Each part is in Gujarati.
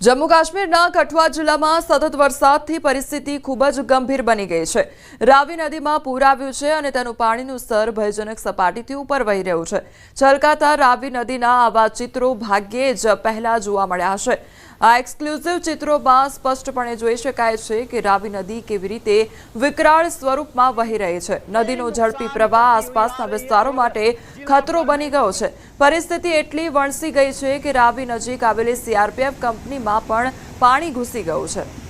જમ્મુ કાશ્મીરના કઠુઆ જિલ્લામાં સતત વરસાદથી પરિસ્થિતિ ખૂબ જ ગંભીર બની ગઈ છે. રાવી નદીમાં પૂર આવ્યું છે અને તેનું પાણીનું સ્તર ભયજનક સપાટીથી ઉપર વહી રહ્યું છે. છલકાતા રાવી નદીના આવા ચિત્રો ભાગ્યે જ પહેલા જોવા મળ્યા છે. આ એક્સક્લુઝિવ ચિત્રોમાં સ્પષ્ટપણે જોઈ શકાય છે કે રાવી નદી કેવી રીતે વિકરાળ સ્વરૂપમાં વહી રહી છે. નદીનો ઝડપી પ્રવાહ આસપાસના વિસ્તારો માટે ખતરો બની ગયો છે. પરિસ્થિતિ એટલી વણસી ગઈ છે કે રાવી નજીક આવેલી સીઆરપીએફ કંપનીમાં પણ પાણી ઘૂસી ગયું છે.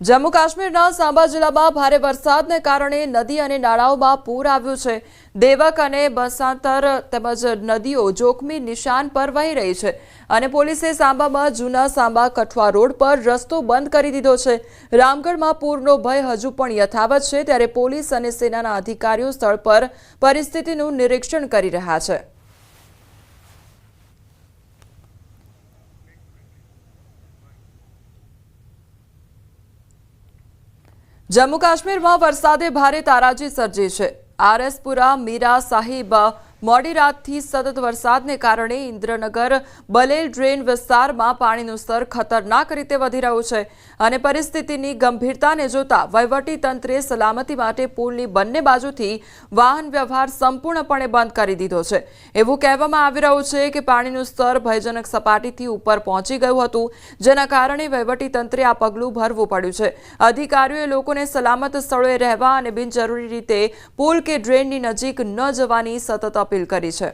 જમ્મુ કાશ્મીરના સાંબા જિલ્લામાં ભારે વરસાદને કારણે નદી અને નાળાઓમાં પૂર આવ્યું છે. દેવક અને બસાંતર તેમજ નદીઓ જોખમી નિશાન પર વહી રહી છે અને પોલીસે સાંબામાં જૂના સાંબા કઠવા રોડ પર રસ્તો બંધ કરી દીધો છે. રામગઢમાં પૂરનો ભય હજુ પણ યથાવત છે ત્યારે પોલીસ અને સેનાના અધિકારીઓ સ્થળ પર પરિસ્થિતિનું નિરીક્ષણ કરી રહ્યા છે. જમ્મુ કાશ્મીરમાં વરસાદે ભારે તારાજી સર્જી છે. આરએસપુરા મીરા સાહિબ મોડી રાતથી સતત વરસાદને કારણે ઇન્દ્રનગર બલેલ ડ્રેન વિસ્તારમાં પાણીનું સ્તર ખતરનાક રીતે વધી રહ્યું છે અને પરિસ્થિતિની ગંભીરતાને જોતા તંત્રે સલામતી માટે પુલની બંને બાજુથી વાહન વ્યવહાર સંપૂર્ણપણે બંધ કરી દીધો છે. એવું કહેવામાં આવી રહ્યું છે કે પાણીનું સ્તર ભયજનક સપાટીથી ઉપર પહોંચી ગયું હતું, જેના કારણે તંત્રે આ પગલું ભરવું પડ્યું છે. અધિકારીઓએ લોકોને સલામત સ્થળોએ રહેવા અને બિનજરૂરી રીતે પુલ કે ડ્રેનની નજીક ન જવાની સતત અપીલ કરી છે.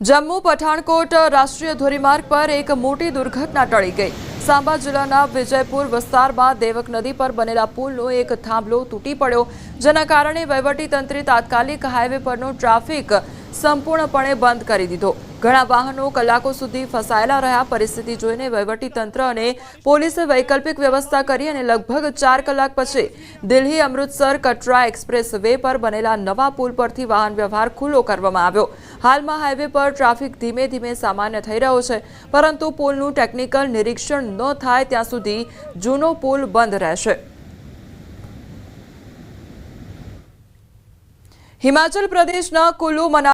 જમ્મુ પઠાણકોટ રાષ્ટ્રીય ધોરીમાર્ગ પર એક મોટી દુર્ઘટના ટળી ગઈ. સાંબા જિલ્લાના વિજયપુર વિસ્તારમાં દેવક નદી પર બનેલા પુલનો એક થાંભલો તૂટી પડ્યો, જેના કારણે વહીવટી તંત્રે તાત્કાલિક હાઈવે પરનો ટ્રાફિક સંપૂર્ણપણે બંધ કરી દીધો. ઘણા વાહનો કલાકો સુધી ફસાયેલા રહ્યા. પરિસ્થિતિ જોઈને તંત્ર અને પોલીસે વૈકલ્પિક વ્યવસ્થા કરી અને લગભગ ચાર કલાક પછી દિલ્હી અમૃતસર કટરા એક્સપ્રેસ વે પર બનેલા નવા પુલ પરથી વાહન વ્યવહાર ખુલ્લો કરવામાં આવ્યો. હાલમાં હાઈવે પર ટ્રાફિક ધીમે ધીમે સામાન્ય થઈ રહ્યો છે, પરંતુ પુલનું ટેકનિકલ નિરીક્ષણ ન થાય ત્યાં સુધી જૂનો પુલ બંધ રહેશે. હિમાચલ પ્રદેશના કુલ્લુ મનાલી